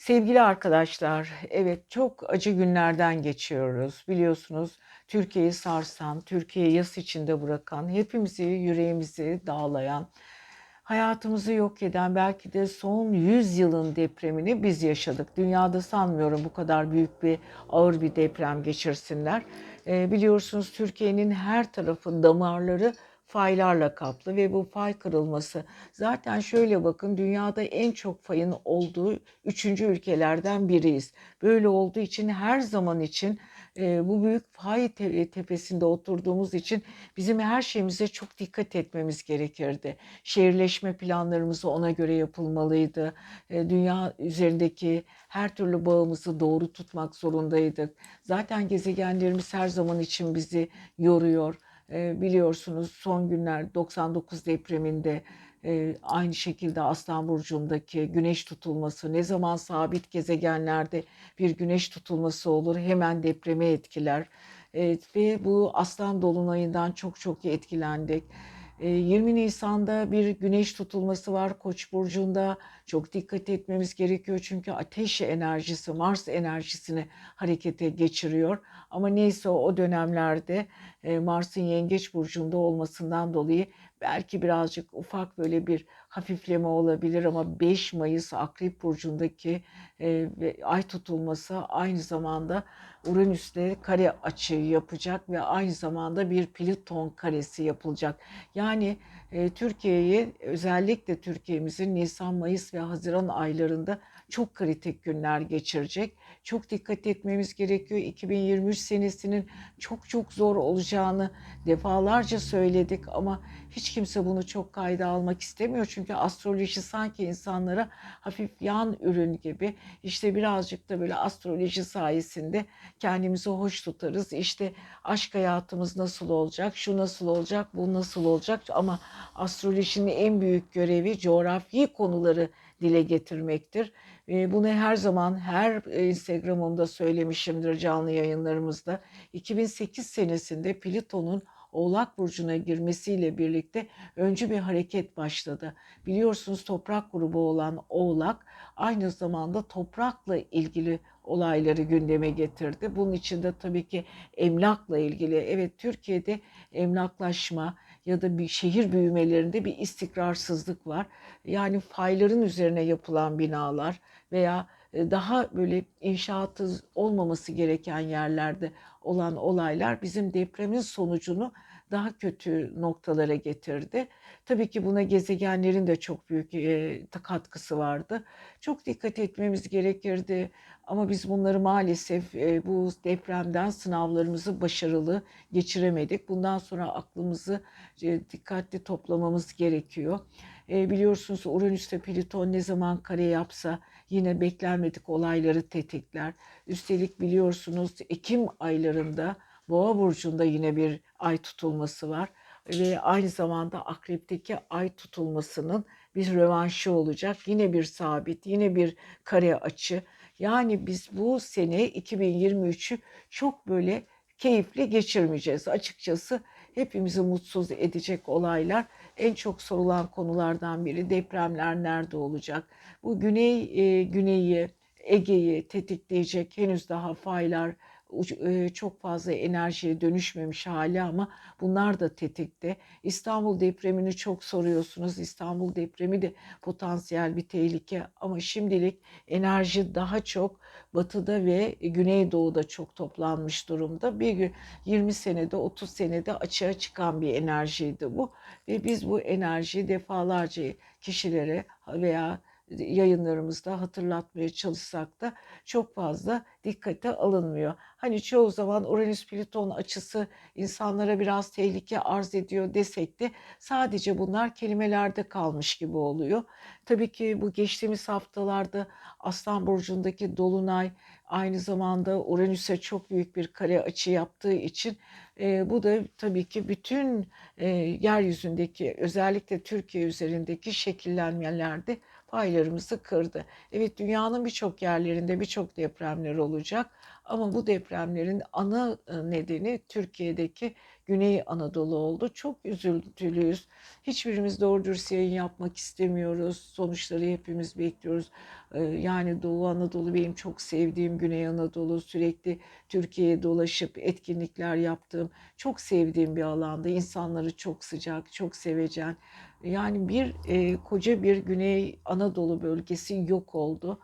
Sevgili arkadaşlar, evet çok acı günlerden geçiyoruz. Biliyorsunuz Türkiye'yi sarsan, Türkiye'yi yas içinde bırakan, hepimizi yüreğimizi dağlayan, hayatımızı yok eden belki de son 100 yılın depremini biz yaşadık. Dünyada sanmıyorum bu kadar büyük bir ağır bir deprem geçirsinler. Ee, biliyorsunuz Türkiye'nin her tarafı damarları faylarla kaplı ve bu fay kırılması zaten şöyle bakın dünyada en çok fayın olduğu üçüncü ülkelerden biriyiz. Böyle olduğu için her zaman için e, bu büyük fay te- tepesinde oturduğumuz için bizim her şeyimize çok dikkat etmemiz gerekirdi. Şehirleşme planlarımızı ona göre yapılmalıydı. E, dünya üzerindeki her türlü bağımızı doğru tutmak zorundaydık. Zaten gezegenlerimiz her zaman için bizi yoruyor. E, biliyorsunuz son günler 99 depreminde e, aynı şekilde Aslan Burcu'ndaki güneş tutulması ne zaman sabit gezegenlerde bir güneş tutulması olur hemen depreme etkiler. Evet, ve bu Aslan Dolunay'ından çok çok etkilendik. E, 20 Nisan'da bir güneş tutulması var Koç burcunda. Çok dikkat etmemiz gerekiyor çünkü ateş enerjisi, Mars enerjisini harekete geçiriyor. Ama neyse o dönemlerde e, Mars'ın Yengeç burcunda olmasından dolayı belki birazcık ufak böyle bir hafifleme olabilir ama 5 Mayıs Akrep burcundaki e, ay tutulması aynı zamanda Uranüs'te kare açı yapacak ve aynı zamanda bir Plüton karesi yapılacak. Yani Türkiye'yi özellikle Türkiye'mizin Nisan, Mayıs ve Haziran aylarında çok kritik günler geçirecek. Çok dikkat etmemiz gerekiyor. 2023 senesinin çok çok zor olacağını defalarca söyledik ama hiç kimse bunu çok kayda almak istemiyor. Çünkü astroloji sanki insanlara hafif yan ürün gibi. İşte birazcık da böyle astroloji sayesinde kendimizi hoş tutarız. İşte aşk hayatımız nasıl olacak, şu nasıl olacak, bu nasıl olacak ama astrolojinin en büyük görevi coğrafi konuları dile getirmektir. E, Bunu her zaman her e, Instagram'ımda söylemişimdir canlı yayınlarımızda. 2008 senesinde Plüton'un Oğlak Burcu'na girmesiyle birlikte öncü bir hareket başladı. Biliyorsunuz toprak grubu olan Oğlak aynı zamanda toprakla ilgili olayları gündeme getirdi. Bunun içinde tabii ki emlakla ilgili. Evet Türkiye'de emlaklaşma ya da bir şehir büyümelerinde bir istikrarsızlık var. Yani fayların üzerine yapılan binalar veya e, daha böyle inşaatı olmaması gereken yerlerde olan olaylar bizim depremin sonucunu daha kötü noktalara getirdi. Tabii ki buna gezegenlerin de çok büyük e, katkısı vardı. Çok dikkat etmemiz gerekirdi. Ama biz bunları maalesef e, bu depremden sınavlarımızı başarılı geçiremedik. Bundan sonra aklımızı e, dikkatli toplamamız gerekiyor. E, biliyorsunuz Uranüs'te Plüton ne zaman kare yapsa yine beklenmedik olayları tetikler. Üstelik biliyorsunuz Ekim aylarında Boğa burcunda yine bir ay tutulması var ve aynı zamanda Akrep'teki ay tutulmasının bir rövanşı olacak. Yine bir sabit, yine bir kare açı. Yani biz bu sene 2023'ü çok böyle keyifli geçirmeyeceğiz. Açıkçası hepimizi mutsuz edecek olaylar. En çok sorulan konulardan biri depremler nerede olacak? Bu güney e, güneyi, Ege'yi tetikleyecek henüz daha faylar çok fazla enerjiye dönüşmemiş hali ama bunlar da tetikte. İstanbul depremini çok soruyorsunuz. İstanbul depremi de potansiyel bir tehlike ama şimdilik enerji daha çok batıda ve güneydoğuda çok toplanmış durumda. Bir gün 20 senede 30 senede açığa çıkan bir enerjiydi bu ve biz bu enerjiyi defalarca kişilere veya yayınlarımızda hatırlatmaya çalışsak da çok fazla dikkate alınmıyor. Hani çoğu zaman Uranüs Plüton açısı insanlara biraz tehlike arz ediyor desek de sadece bunlar kelimelerde kalmış gibi oluyor. Tabii ki bu geçtiğimiz haftalarda Aslan Burcu'ndaki Dolunay aynı zamanda Uranüs'e çok büyük bir kare açı yaptığı için e, bu da tabii ki bütün e, yeryüzündeki özellikle Türkiye üzerindeki şekillenmelerde paylarımızı kırdı. Evet dünyanın birçok yerlerinde birçok depremler olacak ama bu depremlerin ana e, nedeni Türkiye'deki Güney Anadolu oldu. Çok üzüntülüyüz. Hiçbirimiz doğru dürüst yayın yapmak istemiyoruz. Sonuçları hepimiz bekliyoruz. Ee, Yani Doğu Anadolu benim çok sevdiğim Güney Anadolu. Sürekli Türkiye'ye dolaşıp etkinlikler yaptığım, çok sevdiğim bir alanda. İnsanları çok sıcak, çok sevecen. Yani bir e, koca bir Güney Anadolu bölgesi yok oldu.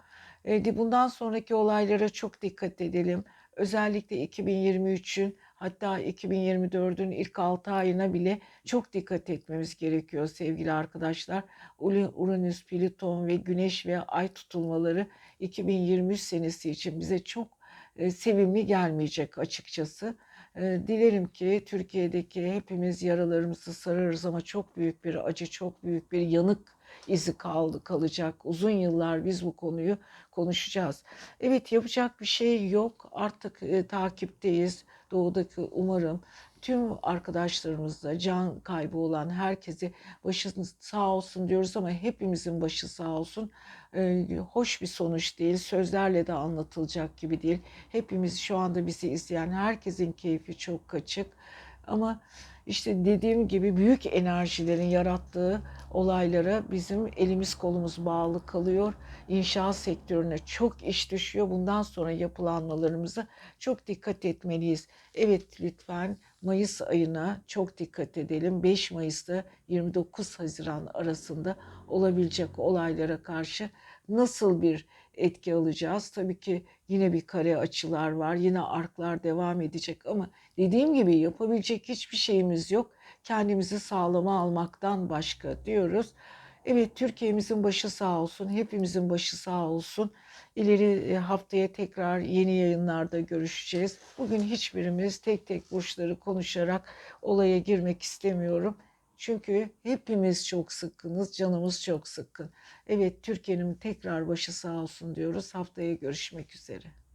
E, bundan sonraki olaylara çok dikkat edelim. Özellikle 2023'ün hatta 2024'ün ilk 6 ayına bile çok dikkat etmemiz gerekiyor sevgili arkadaşlar. Uranüs, Plüton ve Güneş ve Ay tutulmaları 2023 senesi için bize çok e, sevimli gelmeyecek açıkçası. Dilerim ki Türkiye'deki hepimiz yaralarımızı sararız ama çok büyük bir acı, çok büyük bir yanık izi kaldı kalacak. Uzun yıllar biz bu konuyu konuşacağız. Evet yapacak bir şey yok. Artık e, takipteyiz. Doğudaki umarım tüm arkadaşlarımızla can kaybı olan herkesi başınız sağ olsun diyoruz ama hepimizin başı sağ olsun. E, hoş bir sonuç değil. Sözlerle de anlatılacak gibi değil. Hepimiz şu anda bizi izleyen herkesin keyfi çok kaçık. Ama işte dediğim gibi büyük enerjilerin yarattığı olaylara bizim elimiz kolumuz bağlı kalıyor. İnşaat sektörüne çok iş düşüyor. Bundan sonra yapılanmalarımızı çok dikkat etmeliyiz. Evet lütfen Mayıs ayına çok dikkat edelim. 5 Mayıs'ta 29 Haziran arasında olabilecek olaylara karşı nasıl bir etki alacağız? Tabii ki yine bir kare açılar var. Yine arklar devam edecek ama dediğim gibi yapabilecek hiçbir şeyimiz yok. Kendimizi sağlama almaktan başka diyoruz. Evet Türkiye'mizin başı sağ olsun. Hepimizin başı sağ olsun. İleri e, haftaya tekrar yeni yayınlarda görüşeceğiz. Bugün hiçbirimiz tek tek burçları konuşarak olaya girmek istemiyorum. Çünkü hepimiz çok sıkkınız, canımız çok sıkkın. Evet Türkiye'nin tekrar başı sağ olsun diyoruz. Haftaya görüşmek üzere.